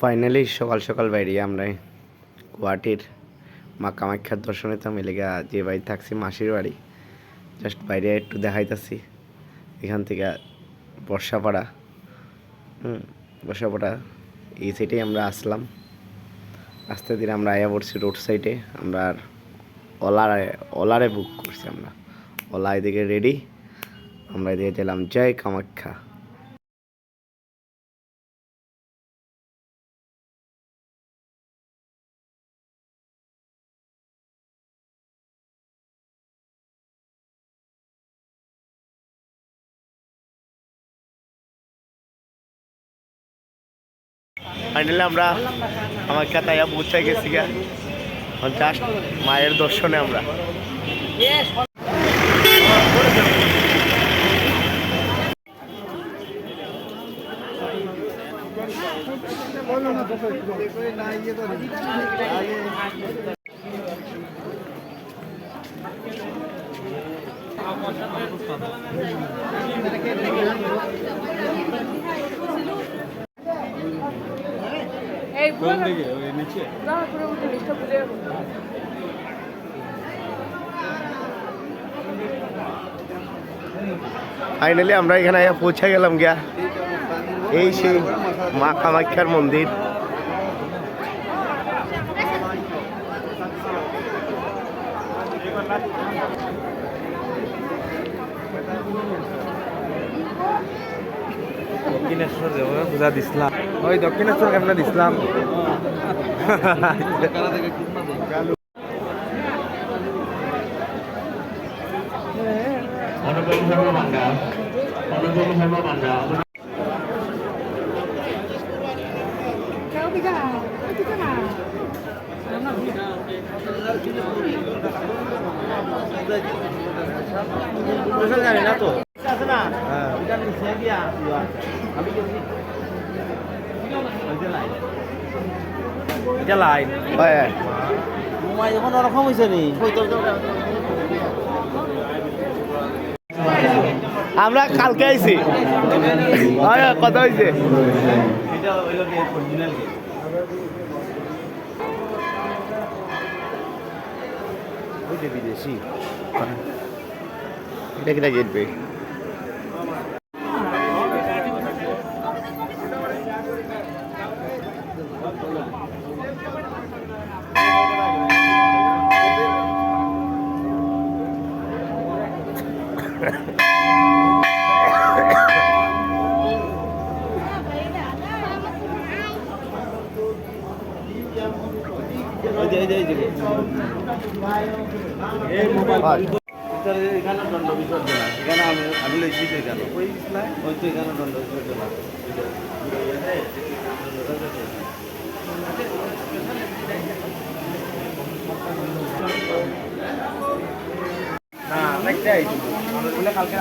Finally সকাল সকাল বেরিয়ে আমরা গুয়াহাটির মা কামাখ্যার দর্শনে তো মিলে গিয়া যে বাড়ি থাকছি, মাসির বাড়ি। জাস্ট বাইরে একটু দেখাইতেছি। এখান থেকে বর্ষাপাড়া। হুম, বর্ষাপাড়া এই সাইডেই আমরা আসলাম। আস্তে ধীরে আমরা আয়া পড়ছি রোড সাইডে আমরা আর ওলারে ওলারে বুক করছি আমরা। ওলা এদিকে রেডি আমরা এদিকে গেলাম জয় কামাখ্যা। ফাইনালি আমরা আমার কাতায়া পৌঁছে গেছি গা। জাস্ট মায়ের দর্শনে আমরা এই কোন দিকে? ওই নিচে? না পুরো জিনিসটা বুঝে ফাইনালি আমরা এখানে আয়া পৌঁছে গেলাম গিয়া। এই সেই মা কামাখ্যার মন্দির। দক্ষিণেশ্বর দেব বুঝা দিছিলাম। ওই দক্ষিণেশ্বর কেমন দিছিলাম? অনুপম শর্মা পান্ডা ওদিকে না ওদিকে না জানি না তো এটা লাইন হয় যখন ওরকম হয়েছে নি। আমরা কালকে আইছি। হয় হয়, কথা হয়েছে এটা হইল কি অরিজিনাল ওইটা বিদেশি। এটা কিনা এখানে দণ্ড বিসর্জন। এখানে আমি আমি লইছি তো এখানে ওই তো এখানে দণ্ড বিসর্জন আছে। না অনেকটাই কালকে